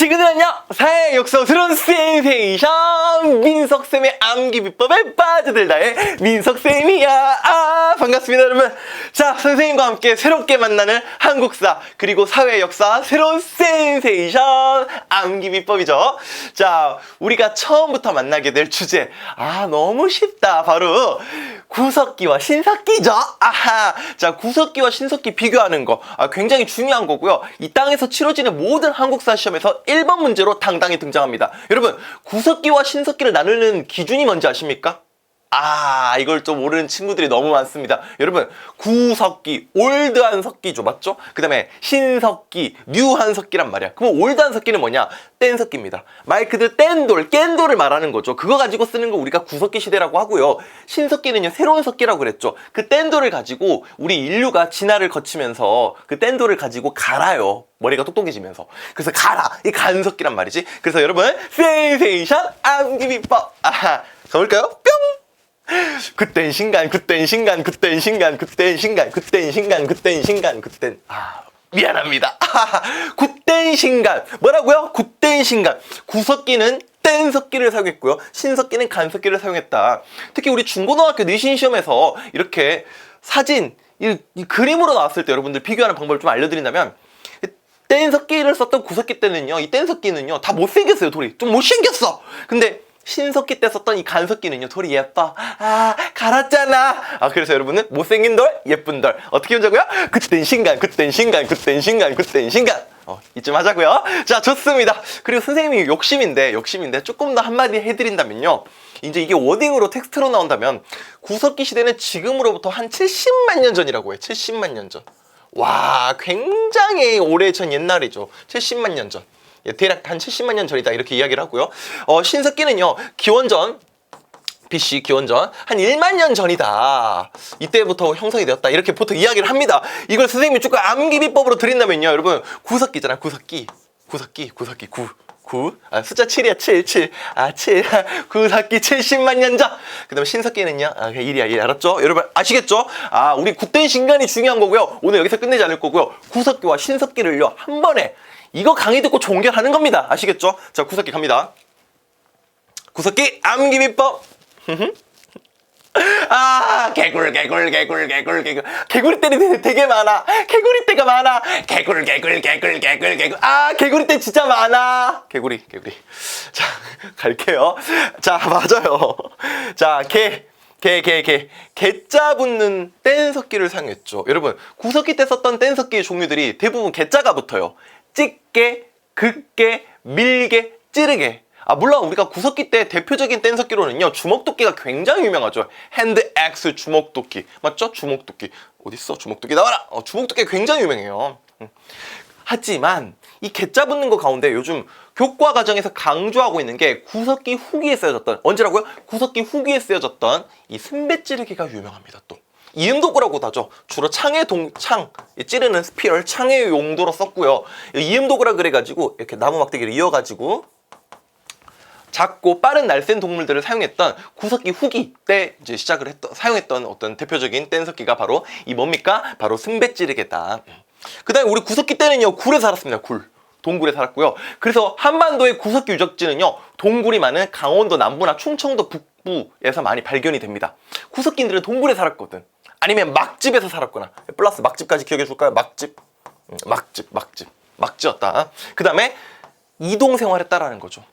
지금은요 사회 역사스러운 센세이션. 민석쌤의 암기 비법에 빠져들다의 민석쌤이야. 아 반갑습니다 여러분. 자 선생님과 함께 새롭게 만나는 한국사 그리고 사회 역사 새로운 센세이션. 암기 비법이죠. 자 우리가 처음부터 만나게 될 주제. 아 너무 쉽다. 바로 구석기와 신석기죠. 아하. 자 구석기와 신석기 비교하는 거. 아, 굉장히 중요한 거고요. 이 땅에서 치러지는 모든 한국사 시험에서 1번 문제로 당당히 등장합니다. 여러분 구석기와 신석기를 나누는 기준이 뭔지 아십니까? 아 이걸 또 모르는 친구들이 너무 많습니다. 여러분 구석기 올드한 석기죠 맞죠? 그 다음에 신석기 뉴한 석기란 말이야. 그럼 올드한 석기는 뭐냐? 뗀 석기입니다. 말 그대로 뗀 돌 깬 돌을 말하는 거죠. 그거 가지고 쓰는 거 우리가 구석기 시대라고 하고요. 신석기는요 새로운 석기라고 그랬죠. 그 뗀 돌을 가지고 우리 인류가 진화를 거치면서 그 뗀 돌을 가지고 갈아요. 머리가 똑똑해지면서. 그래서 가라 이 간석기란 말이지. 그래서 여러분 센세이션 암기비법. 아하 가볼까요? 뿅 그땐 신간, 그땐 신간, 그땐 신간, 그땐 신간, 그땐 신간, 그땐 신간, 그땐 아 미안합니다. 굿된 신간 뭐라고요? 굿된 신간 구석기는 뗀석기를 사용했고요. 신석기는 간석기를 사용했다. 특히 우리 중고등학교 내신 시험에서 이렇게 사진 이, 이 그림으로 나왔을 때 여러분들 비교하는 방법을 좀 알려드린다면 뗀석기를 썼던 구석기 때는요 이 뗀석기는요 다 못생겼어요 돌이 좀 못생겼어 근데 신석기 때 썼던 이 간석기는요 돌이 예뻐. 아 갈았잖아. 아 그래서 여러분은 못생긴 돌 예쁜 돌. 어떻게 보자고요? 그땐 신간 그땐 신간 그땐 신간 그땐 신간. 어, 이쯤 하자고요. 자 좋습니다. 그리고 선생님이 욕심인데 욕심인데 조금 더 한마디 해드린다면요. 이제 이게 워딩으로 텍스트로 나온다면 구석기 시대는 지금으로부터 한 70만 년 전이라고 해요 70만 년전. 와, 굉장히 오래 전 옛날이죠. 70만 년 전. 예, 대략 한 70만 년 전이다 이렇게 이야기를 하고요. 어, 신석기는요. 기원전 BC 기원전 한 1만 년 전이다. 이때부터 형성이 되었다. 이렇게 보통 이야기를 합니다. 이걸 선생님이 조금 암기 비법으로 드린다면요. 여러분 구석기잖아. 구석기. 구석기. 구석기. 구. 9. 아, 숫자 7이야. 7, 7. 아, 7. 구석기 70만 년 전. 그 다음에 신석기는요. 아, 1이야. 1. 알았죠? 여러분 아시겠죠? 아, 우리 굳된 신간이 중요한 거고요. 오늘 여기서 끝내지 않을 거고요. 구석기와 신석기를요. 한 번에 이거 강의 듣고 종결하는 겁니다. 아시겠죠? 자, 구석기 갑니다. 구석기 암기 비법. 아 개굴 개굴 개굴 개굴 개굴 개구리 떼는 되게 많아 개구리 떼가 많아 개굴 개굴 개굴 개굴 개굴 아 개구리 떼 진짜 많아 개구리 개구리 자 갈게요 자 맞아요 자개 개, 개, 개. 개자 붙는 뗀석기를 사용했죠. 여러분, 구석기 때 썼던 뗀석기의 종류들이 대부분 개자가 붙어요. 찍게, 긋게, 밀게, 찌르게. 아, 물론 우리가 구석기 때 대표적인 뗀석기로는요, 주먹도끼가 굉장히 유명하죠. 핸드 엑스 주먹도끼. 맞죠? 주먹도끼. 어딨어? 주먹도끼 나와라! 어, 주먹도끼 굉장히 유명해요. 음. 하지만 이 개자 붙는 거 가운데 요즘 교과 과정에서 강조하고 있는 게 구석기 후기에 쓰여졌던 언제라고요? 구석기 후기에 쓰여졌던 이 순배 찌르기가 유명합니다. 또 이음도구라고도 하죠. 주로 창의 동창 찌르는 스피럴 창의 용도로 썼고요. 이음도구라 그래가지고 이렇게 나무 막대기를 이어가지고 작고 빠른 날쌘 동물들을 사용했던 구석기 후기 때 이제 시작을 했던 사용했던 어떤 대표적인 뗀석기가 바로 이 뭡니까? 바로 승배찌르기다. 그 다음에 우리 구석기 때는요 굴에 살았습니다. 굴. 동굴에 살았고요. 그래서 한반도의 구석기 유적지는요 동굴이 많은 강원도 남부나 충청도 북부에서 많이 발견이 됩니다. 구석기인들은 동굴에 살았거든. 아니면 막집에서 살았거나 플러스 막집까지 기억해 줄까요? 막집, 음, 막집, 막집, 막지였다. 그 다음에 이동 생활했다라는 거죠.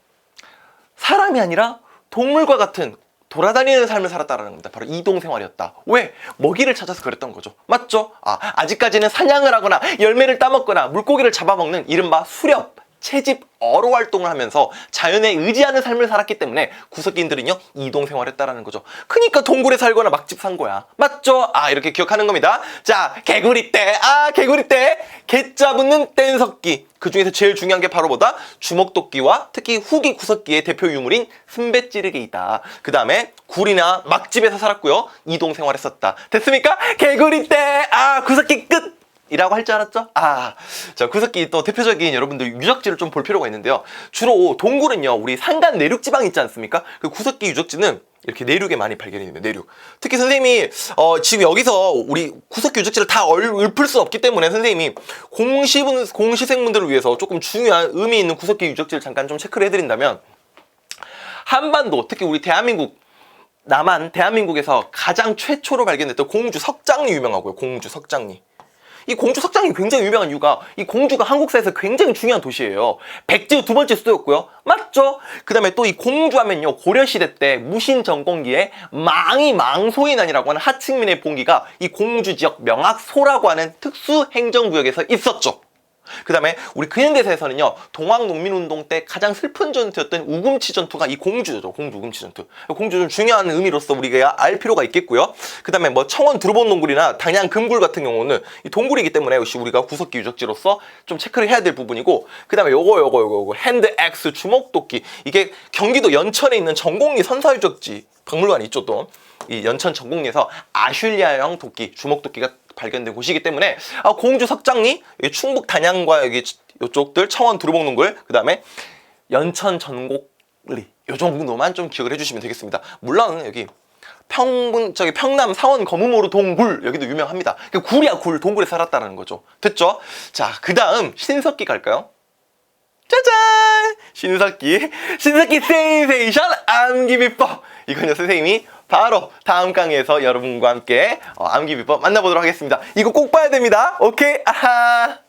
사람이 아니라 동물과 같은 돌아다니는 삶을 살았다라는 겁니다. 바로 이동 생활이었다. 왜? 먹이를 찾아서 그랬던 거죠. 맞죠? 아, 아직까지는 사냥을 하거나 열매를 따먹거나 물고기를 잡아먹는 이른바 수렵, 채집, 어로 활동을 하면서 자연에 의지하는 삶을 살았기 때문에 구석기인들은요 이동 생활했다라는 거죠. 그러니까 동굴에 살거나 막집 산 거야. 맞죠? 아 이렇게 기억하는 겁니다. 자 개구리 떼, 아 개구리 떼, 개자 붙는 뗀석기. 그 중에서 제일 중요한 게 바로 뭐다? 주먹도끼와 특히 후기 구석기의 대표 유물인 순배찌르기이다. 그 다음에 굴이나 막집에서 살았고요. 이동 생활했었다. 됐습니까? 개구리 떼, 아 구석기 끝. 이라고 할 줄 알았죠? 아, 자 구석기 또 대표적인 여러분들 유적지를 좀 볼 필요가 있는데요. 주로 동굴은요, 우리 산간 내륙 지방 있지 않습니까? 그 구석기 유적지는 이렇게 내륙에 많이 발견이 됩니다. 내륙. 특히 선생님이 어, 지금 여기서 우리 구석기 유적지를 다 얼- 읊을 수 없기 때문에 선생님이 공시분 공시생분들을 위해서 조금 중요한 의미 있는 구석기 유적지를 잠깐 좀 체크를 해드린다면 한반도 특히 우리 대한민국 남한 대한민국에서 가장 최초로 발견됐던 공주 석장리 유명하고요. 공주 석장리. 이 공주 석장이 굉장히 유명한 이유가 이 공주가 한국사에서 굉장히 중요한 도시예요. 백제 두 번째 수도였고요. 맞죠? 그 다음에 또 이 공주 하면요. 고려시대 때 무신정공기에 망이 망소인안이라고 하는 하층민의 봉기가 이 공주 지역 명악소라고 하는 특수 행정구역에서 있었죠. 그 다음에 우리 근현대사에서는요 동학농민운동 때 가장 슬픈 전투였던 우금치 전투가 이 공주죠 공주 우금치 전투. 공주 좀 중요한 의미로서 우리가 알 필요가 있겠고요. 그 다음에 뭐 청원 두루본 동굴이나 당양 금굴 같은 경우는 이 동굴이기 때문에 역시 우리가 구석기 유적지로서 좀 체크를 해야 될 부분이고 그 다음에 요거 요거 요거 요거 핸드 X 주먹도끼. 이게 경기도 연천에 있는 전곡리 선사유적지 박물관이 있죠 또. 이 연천 전곡리에서 아슐리아형 도끼 주먹도끼가 발견된 곳이기 때문에 아, 공주 석장리, 충북 단양과 여기 이쪽들 청원 두루봉농굴, 그 다음에 연천 전곡리 요 정도만 좀 기억을 해주시면 되겠습니다. 물론 여기 평분 저기 평남 사원 거무모루 동굴 여기도 유명합니다. 그 굴이야 굴 동굴에 살았다는 거죠. 됐죠? 자, 그 다음 신석기 갈까요? 짜잔! 신석기, 신석기 세이세이션 암기 비법. 이건요 선생님이 바로 다음 강의에서 여러분과 함께 어, 암기 비법 만나보도록 하겠습니다. 이거 꼭 봐야 됩니다. 오케이? 아하.